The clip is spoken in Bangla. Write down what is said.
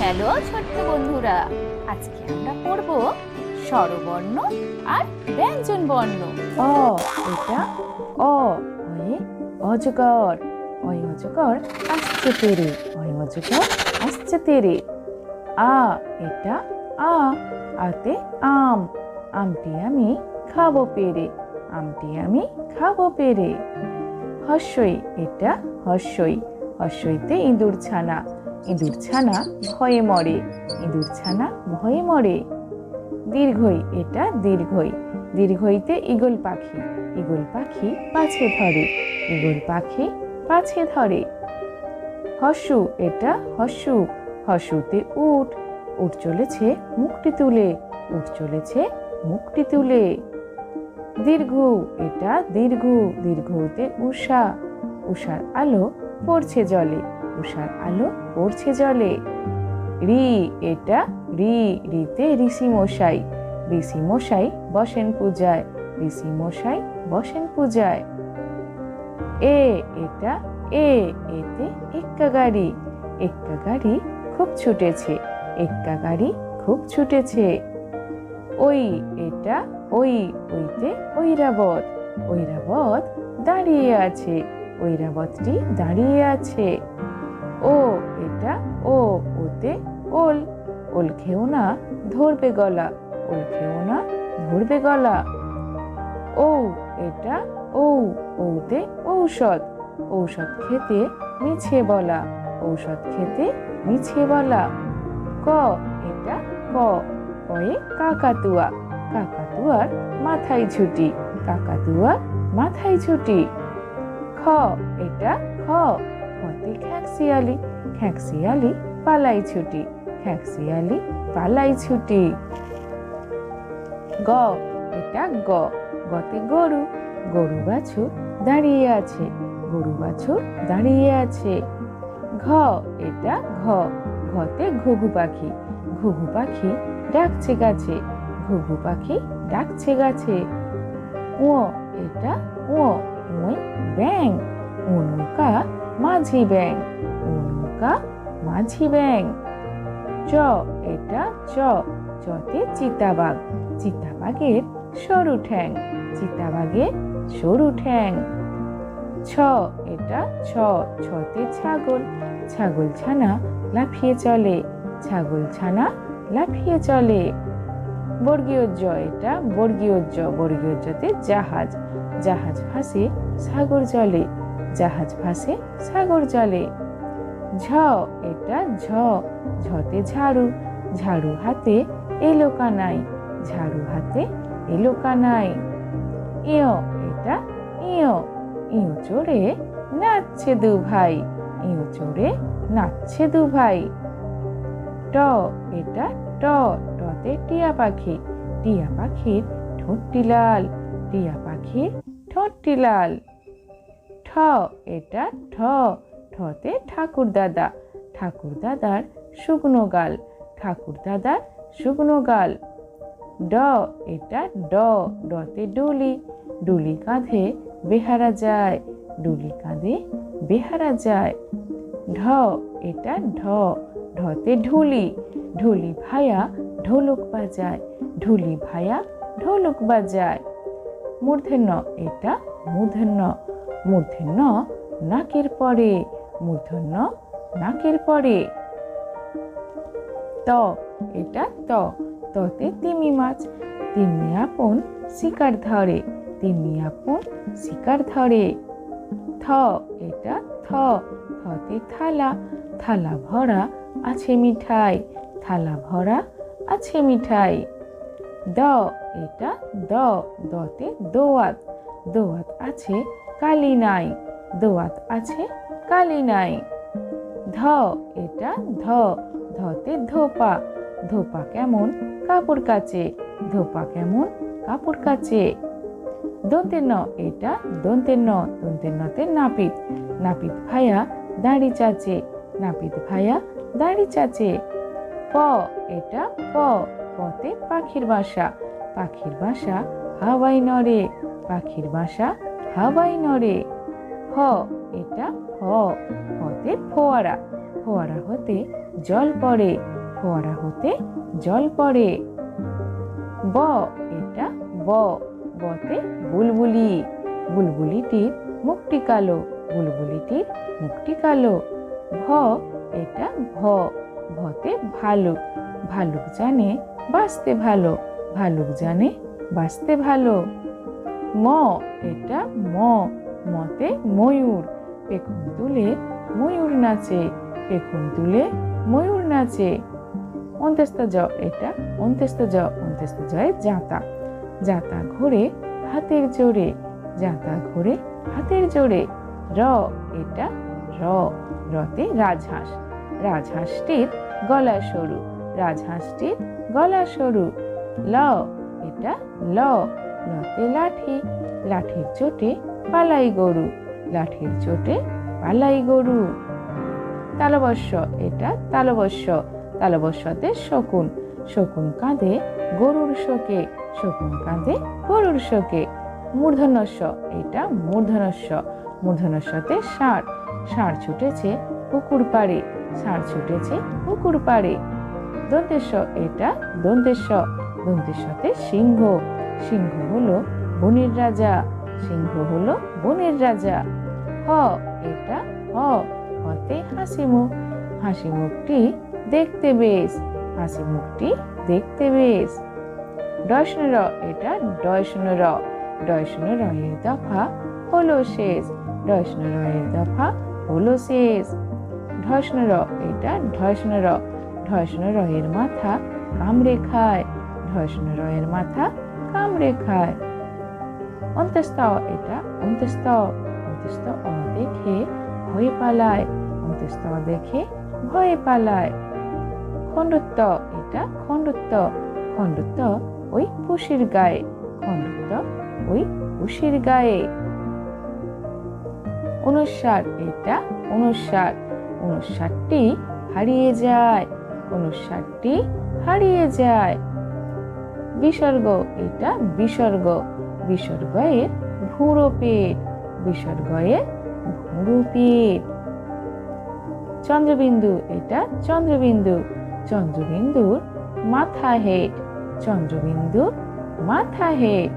হ্যালো, ছোট্ট বন্ধুরা। আজকে আমরা পড়ব স্বরবর্ণ আর ব্যঞ্জন বর্ণ অ, এটা অ অয়ে অজগর। অয় অজগর আসছে তেরে। অয় অজগর আসছে তেরে। আ, এটা আ, আতে আম। আমটি আমি খাব পেরে। আমটি আমি খাব পেরে। হস্যই, এটা হস্যই। হস্যইতে ইঁদুর ছানা। ইঁদুর ছানা ভয়ে মরে। ইঁদুর ছানা ভয়ে মরে। দীর্ঘই, এটা দীর্ঘই। দীর্ঘইতে ঈগল পাখি। ঈগল পাখি পাছে ধরে। ঈগল পাখি পাছে ধরে। হসু, এটা হসু। হসুতে উঠ উট চলেছে মুখটি তুলে। উঠ চলেছে মুখটি তুলে। দীর্ঘ, এটা দীর্ঘ। দীর্ঘতে উষা উষার আলো পড়ছে জলে উষার আলো পড়ছে জলে। রি, এটা রি, রিতে ঋষি মশাই ঋষি মশাই বসেন পূজায় ঋষি মশাই বসেন পূজায়। এ, এটা এ, এতে এক্কা গাড়ি এক্কা গাড়ি খুব ছুটেছে, এক্কা গাড়ি খুব ছুটেছে। ওই, এটা ওই, ওইতে ঐরাবত ঐরাবত দাঁড়িয়ে আছে। ঐরাবতটি দাঁড়িয়ে আছে। ও, এটা ও, ওতে ওল। ওল খেও না, ধরবে গলা। ওল খেও না, ধরবে গলা। ও, এটা ও, ওতে ঔষধ। ঔষধ খেতে মিছে বলা। ঔষধ খেতে মিছে বলা। ক, এটা ক। কয়ে কাকাতুয়া। কাকাতুয়ার মাথায় ছুটি কাকাতুয়ার মাথায় ছুটি খ, এটা খ। খতে খ্যাঁকশিয়ালি খ্যাঁকশিয়ালি পালাই ছুটি খ্যাঁকশিয়ালি পালাই ছুটি। গ, এটা গ। গতে গরু গরু বাছুর দাঁড়িয়ে আছে, গরু বাছুর দাঁড়িয়ে আছে। ঘ, এটা ঘ। ঘতে ঘুঘু পাখি ঘুঘু পাখি ডাকছে গাছে, ঘুঘু পাখি ডাকছে গাছে। ও এটা ও ওই ব্যাং ও মাঝি ব্যাং ও মাঝি ব্যাং চ, এটা চ, চতে চিতাবাঘ। চিতাবাঘের সরু ঠ্যাং, চিতাবাঘের সরু ঠ্যাং। ছ, এটা ছ, ছতে ছাগল। ছাগল ছানা লাফিয়ে চলে ছাগল ছানা লাফিয়ে চলে। বর্গীয় জ এটা বর্গীয় জ বর্গীয় জতে জাহাজ। জাহাজ ভাসে সাগর জলে, জাহাজ ভাসে সাগর জলে। ঝ, এটা ঝ, ঝতে ঝাড়ু ঝাড়ু হাতে এলো কানাই, ঝাড়ু হাতে এলো কানাই। ইয় এটা ইয় ইয় চড়ে নাচছে দু ভাই ইয় চড়ে নাচছে দু ভাই। ট, এটা ট, টতে টিয়া পাখি, টিয়া পাখির ঠোঁটটি লাল টিয়া পাখির ঠোঁটটি লাল ঠ, এটা ঠ ঠতে ঠাকুর দাদা। ঠাকুর দাদার শুকনো গাল, ঠাকুর দাদার শুকনো গাল। ড, এটা ড, ডতে ডুলি। ডুলি কাঁধে বেহারা যায়, ডুলি কাঁধে বেহারা যায়। ঢ, এটা ঢ, ঢতে ঢুলি। ঢুলি ভায়া ঢোলক বাজায়, ঢুলি ভায়া ঢোলক বাজায়। মূর্ধন্য, এটা মূর্ধন্য। মূর্ধন্য, নাকের পরে। মূর্ধন্য, নাকের পরে। ত, এটা ত। ততে তিমি মাছ। তিমি আপন শিকার ধরে। তিমি আপন শিকার ধরে। থ, এটা থ। থতে থালা। থালা ভরা আছে মিঠাই। থালা ভরা আছে মিঠাই। দ এটা দ দতে দোয়াত দোয়াত আছে, কালি নাই। দোয়াত আছে, কালি নাই। ধ এটা ধ ধতে ধোপা। ধোপা কেমন? কাপড় কাচে। ধোপা কেমন? কাপড় কাচে। দন্তের ন, এটা দন্তের ন দন্তের নতে নাপিত। নাপিত ভাইয়া দাড়ি চাচে। নাপিত ভাইয়া দাড়ি চাচে। প, এটা প। পতে পাখির বাসা। পাখির বাসা হাওয়াই নড়ে, পাখির বাসা হাওয়াই নড়ে। হ, এটা হ হতে ফোয়ারা। ফোয়ারা হতে জল পড়ে, ফোয়ারা হতে জল পড়ে। ব, এটা ব, বতে বুলবুলি। বুলবুলিটির মুখটি কালো, বুলবুলিটির মুখটি কালো। ভ এটা ভ ভতে ভালুক। ভালুক জানে বাঁচতে ভালো, ভালুক জানে বাঁচতে ভালো। ম, এটা ম, মতে ময়ূর। পেখম তুলে ময়ূর নাচে, পেখম তুলে ময়ূর নাচে। অন্ত্যস্ত জ এটা অন্ত্যস্ত জ অন্ত্যস্ত জয় জাতা। জাতা ঘোরে হাতের জোরে, জাতা ঘোরে হাতের জোরে। র, এটা র, রতে রাজহাঁস। রাজহাঁসটির গলা সরু। রাজহাঁসটির গলা সরু। ল এটা ল লতে লাঠি। লাঠির চোটে পালাই গরু, লাঠির চোটে পালাই গরু। তালবস্য, এটা তালবস্য, তালবস্যতে শকুন। শকুন কাঁধে গরুর শোকে, শকুন কাঁধে গরুর শোকে। মূর্ধনস্য এটা মূর্ধনস্য মূর্ধনস্যতে ষাঁড়। ষাঁড় ছুটেছে পুকুর পাড়ে, ষাঁড় ছুটেছে পুকুর পাড়ে। দন্তেশ্ব এটা দন্তেশ্ব দন্তেশ্বতে সিংহ। সিংহ হলো বনের রাজা। সিংহ হলো বনের রাজা। হ, এটা হ, হতে হাসি মুখ। হাসি মুখটি দেখতে বেশ। হাসি মুখটি দেখতে বেশ। ডয়সন র এটা ডয়সন র ডয়সন র এর দফা হলো শেষ। ডয়সন র এর দফা হলো শেষ। ঢয়সন র এটা ঢয়সন র ঢয়সন র এর মাথা কামড়ে খায় ঢয়সন র মাথা কামড়ে খায় অন্তস্ত এটা অন্তস্ত অন্তস্ত অ দেখে ভয়ে পালায় অন্তস্ত দেখে ভয়ে পালায়। খণ্ডত্ব এটা, খণ্ডত্ব খণ্ডত্ব ওই পুষির গায়ে, খণ্ডত্ব ওই পুষির গায়ে। অনুসার এটা, অনুসার, অনুসারটি হারিয়ে যায়। অনুসারটি হারিয়ে যায়। বিসর্গ, এটা বিসর্গ। বিসর্গয়ের ভুঁড়ো পেট বিসর্গয়ের ভুঁড়ো পেট চন্দ্রবিন্দু, এটা চন্দ্রবিন্দু। চন্দ্রবিন্দুর মাথা হেড চন্দ্রবিন্দুর মাথা হেড